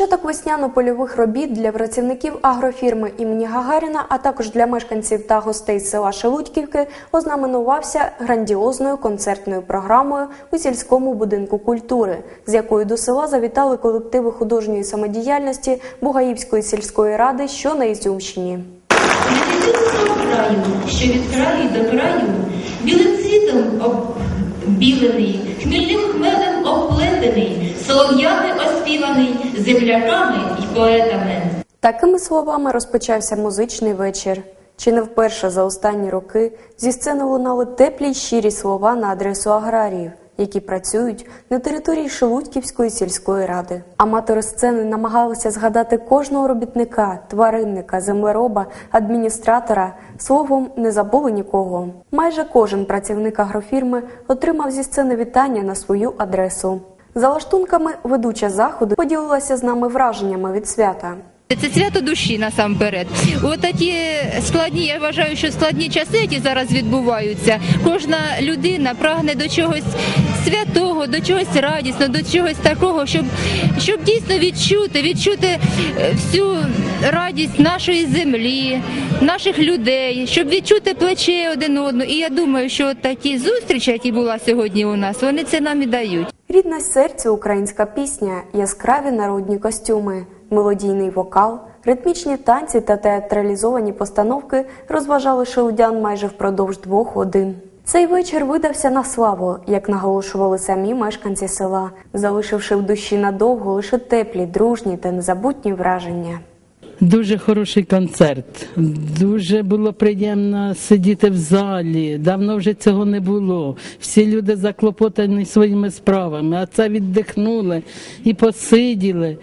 Початок весняно-польових робіт для працівників агрофірми імені Гагаріна, а також для мешканців та гостей села Шелудьківки ознаменувався грандіозною концертною програмою у сільському будинку культури, з якою до села завітали колективи художньої самодіяльності Бугаївської сільської ради, що на Ізюмщині. Що від краю до краю, білим цвітом обілений, хмільним хмелем оплетений, солов'ями оспіваний, земляками й поетами. Такими словами розпочався музичний вечір. Чи не вперше за останні роки зі сцени лунали теплі й щирі слова на адресу аграріїв, які працюють на території Шелудьківської сільської ради. Аматори сцени намагалися згадати кожного робітника, тваринника, землероба, адміністратора. Словом, не забули нікого. Майже кожен працівник агрофірми отримав зі сцени вітання на свою адресу. За лаштунками ведуча заходу поділилася з нами враженнями від свята. Це свято душі насамперед. От такі складні, я вважаю, що складні часи, які зараз відбуваються. Кожна людина прагне до чогось святого, до чогось радісного, до чогось такого, щоб, щоб дійсно відчути, відчути е, всю радість нашої землі, наших людей, щоб відчути плече один одного. І я думаю, що от такі зустрічі, які була сьогодні у нас, вони це нам і дають. Рідна серцю українська пісня, яскраві народні костюми, мелодійний вокал, ритмічні танці та театралізовані постановки розважали шелудян майже впродовж двох годин. Цей вечір видався на славу, як наголошували самі мешканці села, залишивши в душі надовго лише теплі, дружні та незабутні враження. Дуже хороший концерт. Дуже було приємно сидіти в залі. Давно вже цього не було. Всі люди заклопотані своїми справами, а це віддихнули і посиділи.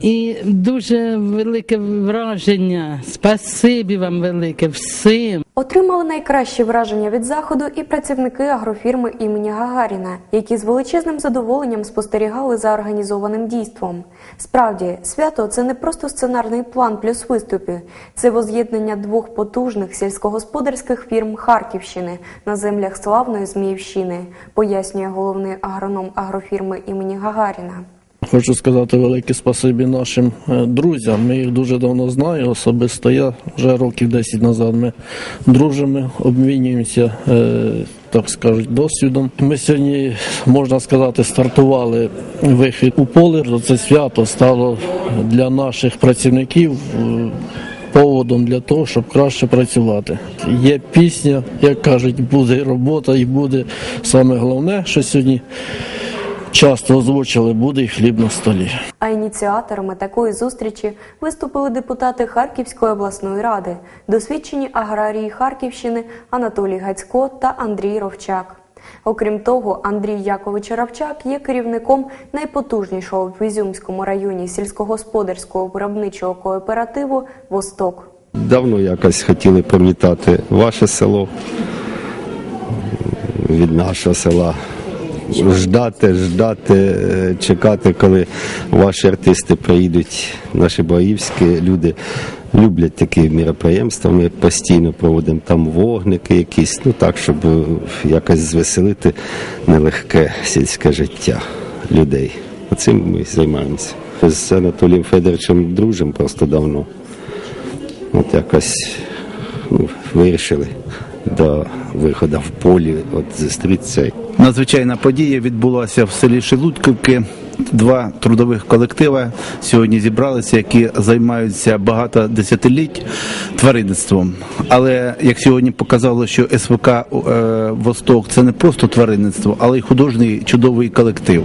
І дуже велике враження. Спасибі вам велике всім. Отримали найкращі враження від заходу і працівники агрофірми імені Гагаріна, які з величезним задоволенням спостерігали за організованим дійством. Справді, свято це не просто сценарний план плюс виступи, це воз'єднання двох потужних сільськогосподарських фірм Харківщини на землях славної Зміївщини, пояснює головний агроном агрофірми імені Гагаріна. Хочу сказати велике спасибі нашим е, друзям. Ми їх дуже давно знаю. Особисто я вже років 10 назад ми дружимо, обмінюємося, е, так скажуть, досвідом. Ми сьогодні, можна сказати, стартували вихід у поле. Це свято стало для наших працівників. е, Поводом для того, щоб краще працювати. Є пісня, як кажуть, буде робота і буде саме головне, що сьогодні часто озвучили, буде і хліб на столі. А ініціаторами такої зустрічі виступили депутати Харківської обласної ради, досвідчені аграрії Харківщини Анатолій Гацько та Андрій Ровчак. Окрім того, Андрій Якович Равчак є керівником найпотужнішого в Ізюмському районі сільськогосподарського виробничого кооперативу Восток. Давно якось хотіли привітати ваше село від нашого села. Ждати, ждати, е, чекати, коли ваші артисти приїдуть, наші боївські люди люблять такі міроприємства. Ми постійно проводимо там вогники якісь, ну так, щоб якось звеселити нелегке сільське життя людей. Цим ми займаємося. З Анатолієм Федоровичем дружимо просто давно. От якось ну, вирішили до виходу в полі от зустрітися. Надзвичайна подія відбулася в селі Шелудьківки. Два трудових колективи сьогодні зібралися, які займаються багато десятиліть тваринництвом. Але як сьогодні показало, що СВК е, Восток це не просто тваринництво, але й художній чудовий колектив.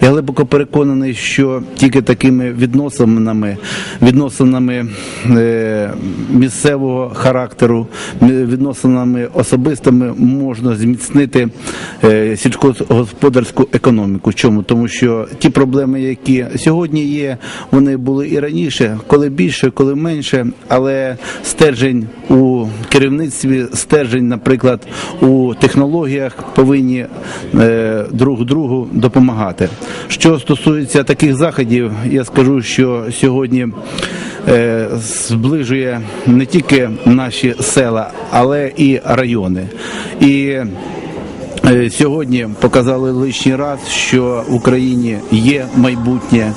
Я глибоко переконаний, що тільки такими відносинами, відносинами е, місцевого характеру, відносинами особистими можна зміцнити е, сільськогосподарську економіку. Чому? Тому що ті проблеми, які сьогодні є, вони були і раніше, коли більше, коли менше, але стержень у керівництві, стержень, наприклад, у технологіях повинні е, друг другу допомагати. Що стосується таких заходів, я скажу, що сьогодні е, зближує не тільки наші села, але і райони. І Сьогодні показали лишній раз, що в Україні є майбутнє,